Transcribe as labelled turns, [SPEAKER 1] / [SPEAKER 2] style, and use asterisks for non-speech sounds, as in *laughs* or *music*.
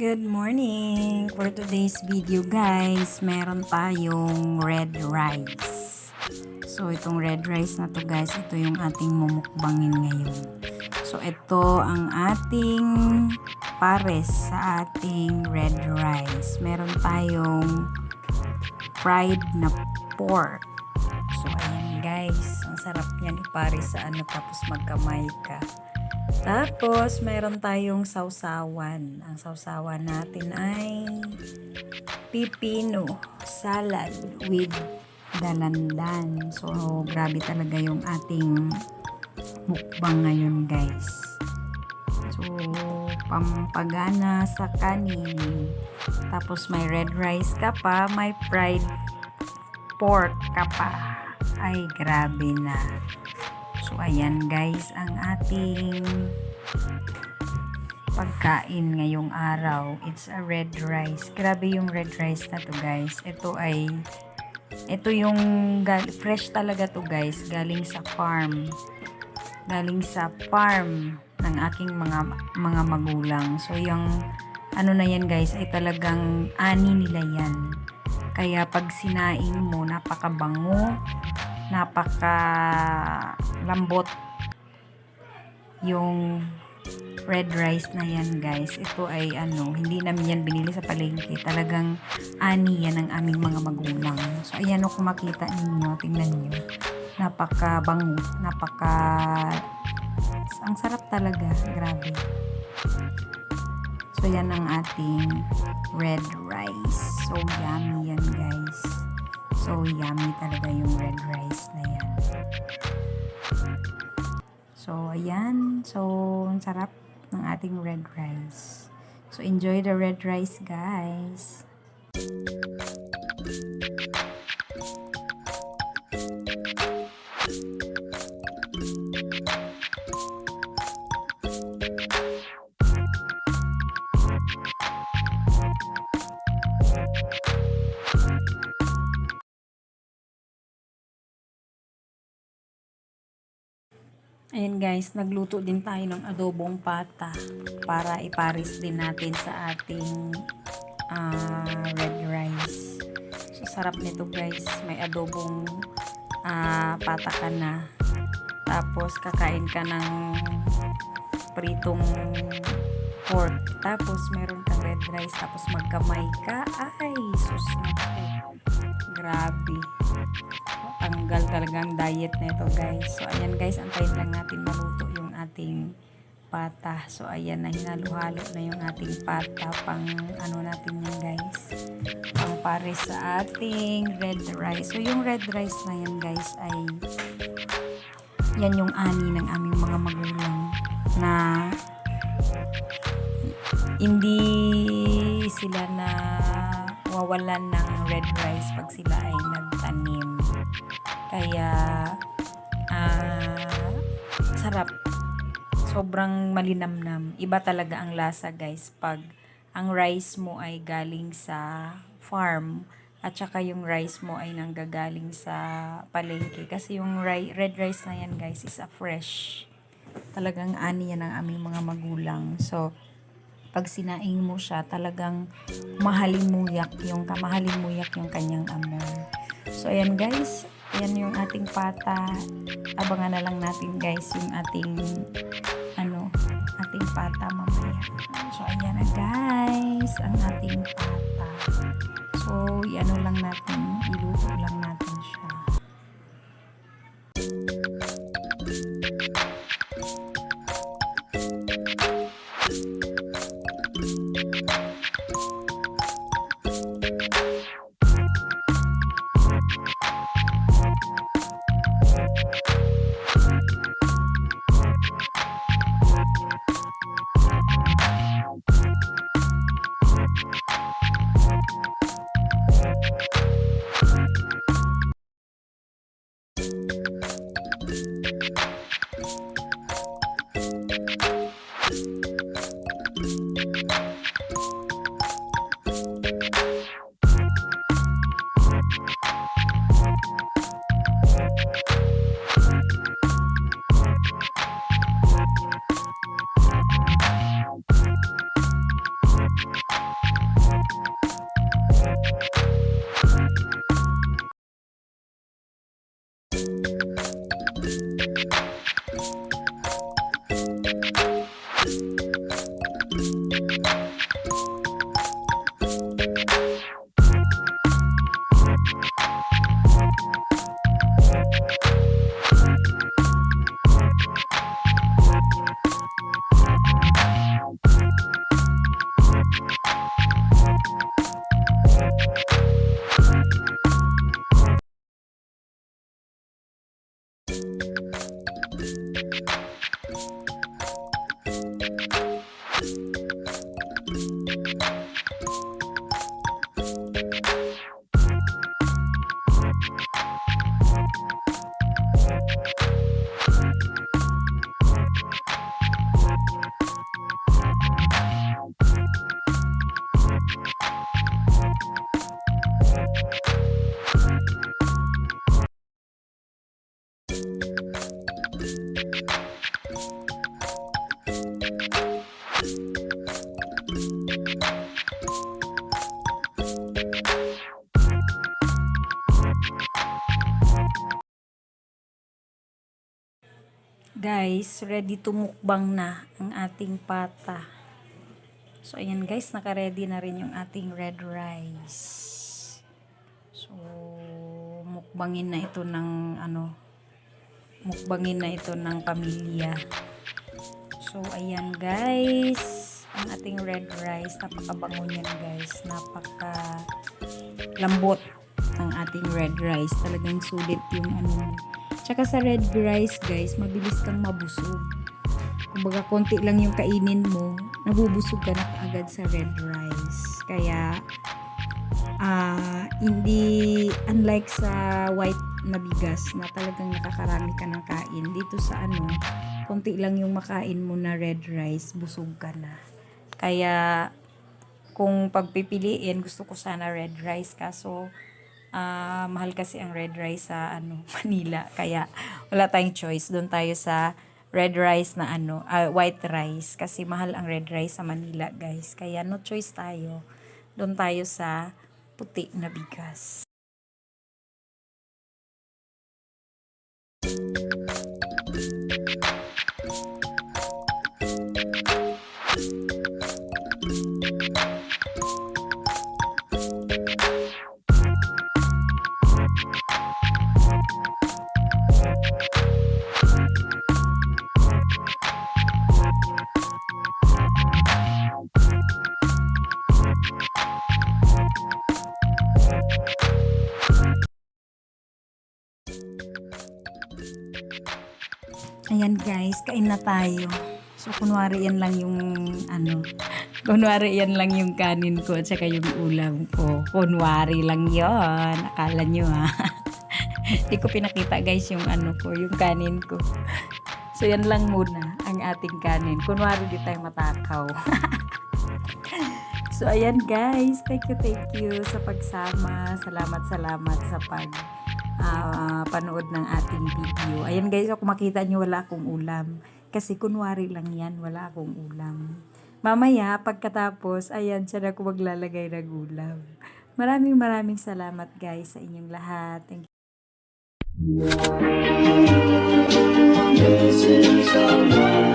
[SPEAKER 1] Good morning! For today's video guys, meron tayong red rice. So itong red rice na to guys, ito yung ating mumukbangin ngayon. So ito ang ating pares sa ating red rice. Meron tayong fried na pork. So ayan guys, ang sarap niyan ipares sa ano tapos magkamay ka. Tapos, meron tayong sausawan. Ang sausawan natin ay pipino salad with dalandan. So, grabe talaga yung ating mukbang ngayon, guys. So, pampagana sa kanin. Tapos, may red rice ka pa, may fried pork ka pa. Ay, grabe na. So, ayan guys, ang ating pagkain ngayong araw. It's a red rice. Grabe yung red rice na to guys. Ito ay, ito yung fresh talaga to guys. Galing sa farm. Galing sa farm ng aking mga mga magulang. So, yung ano na yan guys, ay talagang ani nila yan. Kaya pag sinaing mo, napakabango, napaka lambot yung red rice na yan guys. Ito ay ano hindi namin yan binili sa palengke. Talagang ani yan ng aming mga magulang. So ayan o kung makita ninyo tingnan nyo. Napaka bango napaka ang sarap talaga grabe. So yan ang ating red rice. So yummy yan guys So, yummy talaga yung red rice na yan. So, ayan. So, ang sarap ng ating red rice. So, enjoy the red rice, guys. Ayan guys, nagluto din tayo ng adobong pata para iparis din natin sa ating ah, red rice. So, sarap nito guys. May adobong ah, pata ka na. Tapos, kakain ka ng pritong pork. Tapos, meron kang red rice. Tapos, magkamay ka. Ay, sus na Grabe tanggal talaga ang diet nito guys. So ayan guys, antayin lang natin maluto yung ating pata. So ayan na hinalo-halo na yung ating pata pang ano natin yan guys. Pang pares sa ating red rice. So yung red rice na yan guys ay yan yung ani ng aming mga magulang na hindi sila na wawalan ng red rice pag sila ay nagtanim. Kaya, ah, sarap. Sobrang malinamnam. Iba talaga ang lasa guys pag ang rice mo ay galing sa farm at saka yung rice mo ay nanggagaling sa palengke. Kasi yung ri- red rice na yan guys is a fresh. Talagang ani yan ng aming mga magulang. So, pag sinaing mo siya, talagang mahalin muyak yung kamahalin muyak yung kanyang amoy. So, ayan guys. Ayan yung ating pata. Abangan na lang natin guys yung ating ano, ating pata mamaya. So, ayan na guys. Ang ating pata. So, ano lang natin, iluto lang natin siya. Guys, ready to mukbang na ang ating pata. So, ayan guys, naka-ready na rin yung ating red rice. So, mukbangin na ito ng ano, mukbangin na ito ng pamilya. So, ayan guys, ang ating red rice, napakabango niyan guys, napaka lambot ang ating red rice. Talagang sulit yung ano. Tsaka sa red rice guys, mabilis kang mabusog. Kumbaga konti lang yung kainin mo, nabubusog ka na agad sa red rice. Kaya ah hindi unlike sa white na bigas na talagang nakakarami ka ng kain dito sa ano konti lang yung makain mo na red rice busog ka na kaya kung pagpipiliin gusto ko sana red rice kaso ah, mahal kasi ang red rice sa ano *laughs* Manila. Kaya wala tayong choice. Doon tayo sa red rice na ano ah, white rice. Kasi mahal ang red rice sa Manila guys. Kaya no choice tayo. Doon tayo sa puti na bigas Ayan guys, kain na tayo. So, kunwari yan lang yung ano, *laughs* kunwari yan lang yung kanin ko at saka yung ulam ko. Kunwari lang yon Akala nyo ha. *laughs* Hindi ko pinakita guys yung ano ko, yung kanin ko. *laughs* So, yan lang muna ang ating kanin. Kunwari di tayo matakaw. so, ayan guys. Thank you, thank you sa pagsama. Salamat, salamat sa pag uh, panood ng ating video. Ayan guys, kung makita nyo wala akong ulam. Kasi kunwari lang yan, wala akong ulam. Mamaya, pagkatapos, ayan, siya na ako maglalagay ng ulam. Maraming maraming salamat guys sa inyong lahat. Thank you. This is